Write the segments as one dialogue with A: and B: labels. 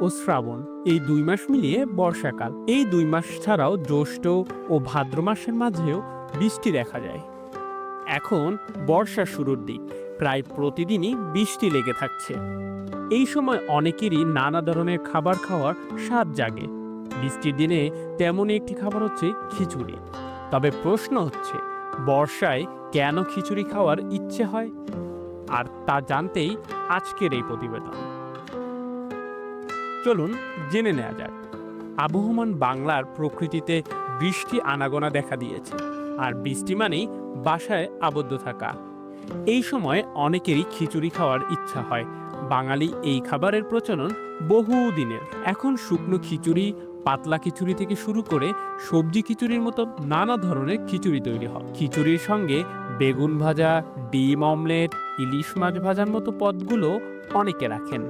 A: ও শ্রাবণ, এই দুই মাস মিলিয়ে বর্ষাকাল। এই দুই মাস ছাড়াও জ্যৈষ্ঠ ও ভাদ্র মাসের মাঝেও বৃষ্টি দেখা যায়। এখন বর্ষা শুরুর দিক প্রায় প্রতিদিনই বৃষ্টি লেগে থাকছে। এই সময় অনেকেরই নানা ধরনের খাবার খাওয়ার স্বাদ জাগে। বৃষ্টির দিনে তেমনই একটি খাবার হচ্ছে খিচুড়ি। তবে প্রশ্ন হচ্ছে, বর্ষায় কেন খিচুড়ি খাওয়ার ইচ্ছে হয়? আর তা জানতেই আজকের এই প্রতিবেদন। চলুন জেনে নেওয়া যাক। আবহমান বাংলার প্রকৃতিতে বৃষ্টি আনাগোনা দেখা দিয়েছে, আর বৃষ্টি মানেই বাসায় আবদ্ধ থাকা। এই সময় অনেকেরই খিচুড়ি খাওয়ার ইচ্ছা হয়। বাঙালি এই খাবারের প্রচলন বহু দিনের এখন শুকনো খিচুড়ি, পাতলা খিচুড়ি থেকে শুরু করে সবজি খিচুড়ির মতো নানা ধরনের খিচুড়ি তৈরি হয়। খিচুড়ির সঙ্গে বেগুন ভাজা, ডিম অমলেট, ইলিশ মাছ ভাজার মতো পদগুলো অনেকে রাখেন।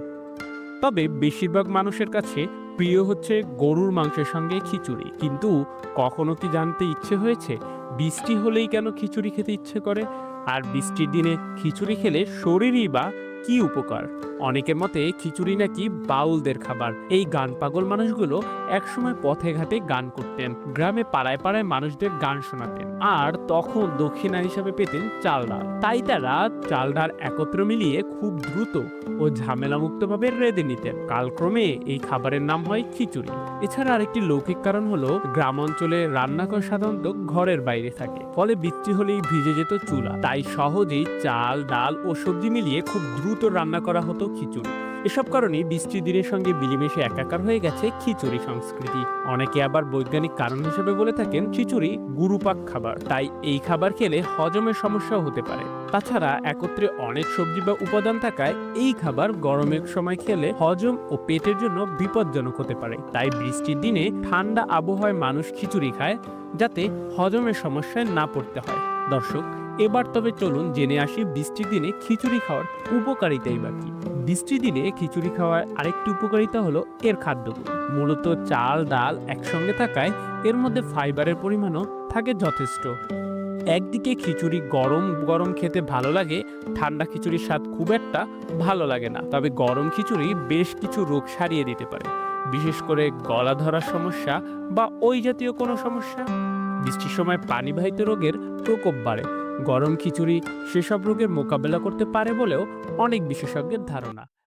A: তবে বেশিরভাগ মানুষের কাছে প্রিয় হচ্ছে গরুর মাংসের সঙ্গে খিচুড়ি। কিন্তু কখনো কি জানতে ইচ্ছে হয়েছে, বৃষ্টি হলেই কেন খিচুড়ি খেতে ইচ্ছে করে? আর বৃষ্টির দিনে খিচুড়ি খেলে শরীরই বা কি উপকার? অনেকের মতে খিচুড়ি নাকি বাউলদের খাবার। এই গান পাগল মানুষগুলো একসময় পথে ঘাটে গান করতেন, গ্রামে পাড়ায় পাড়ায় মানুষদের গান শোনাতেন। আর তখন দক্ষিণা হিসাবে পেতেন চাল ডাল। তাই তারা চাল ডাল একত্র মিলিয়ে খুব দ্রুত ও ঝামেলামুক্তভাবে রেঁধে নিতেন। কালক্রমে এই খাবারের নাম হয় খিচুড়ি। এছাড়া আরেকটি লৌকিক কারণ হলো গ্রাম অঞ্চলে রান্নাঘর সাধারণত ঘরের বাইরে থাকে। ফলে বৃষ্টি হলেই ভিজে যেত চুলা। তাই সহজেই চাল, ডাল ও সবজি মিলিয়ে খুব দ্রুত রান্না করা হতো খিচুড়ি। এসব কারণে বৃষ্টির দিনের সঙ্গে মিলেমিশে একাকার হয়ে গেছে খিচুড়ি সংস্কৃতি। অনেকে আবার বৈজ্ঞানিক কারণ হিসেবে বলে থাকেন খিচুড়ি গুরুপাক খাবার, তাই এই খাবার খেলে হজমের সমস্যাও হতে পারে। তাছাড়া একত্রে অনেক সবজি বা উপাদান থাকায় এই খাবার গরমের সময় খেলে হজম ও পেটের জন্য বিপজ্জনক হতে পারে। তাই বৃষ্টির দিনে ঠান্ডা আবহাওয়ায় মানুষ খিচুড়ি খায়, যাতে হজমের সমস্যায় না পড়তে হয়। দর্শক, এবার তবে চলুন জেনে আসি বৃষ্টির দিনে খিচুড়ি খাওয়ার উপকারিতাই বা কি। বৃষ্টির দিনে খিচুড়ি খাওয়ার আরেকটি উপকারিতা হলো এর খাদ্যগুণ। মূলত চাল, ডাল একসঙ্গে থাকায় এর মধ্যে ফাইবারের পরিমাণও থাকে যথেষ্ট। একদিকে খিচুড়ি গরম গরম খেতে ভালো লাগে, ঠান্ডা খিচুড়ির স্বাদ খুব একটা ভালো লাগে না। তবে গরম খিচুড়ি বেশ কিছু রোগ সারিয়ে দিতে পারে। বিশেষ করে গলা ধরার সমস্যা বা ওই জাতীয় কোনো সমস্যা। বৃষ্টির সময় পানিবাহিত রোগের প্রকোপ বাড়ে। গরম খিচুড়ি সেসব রোগের মোকাবেলা করতে পারে বলেও অনেক বিশেষজ্ঞের ধারণা।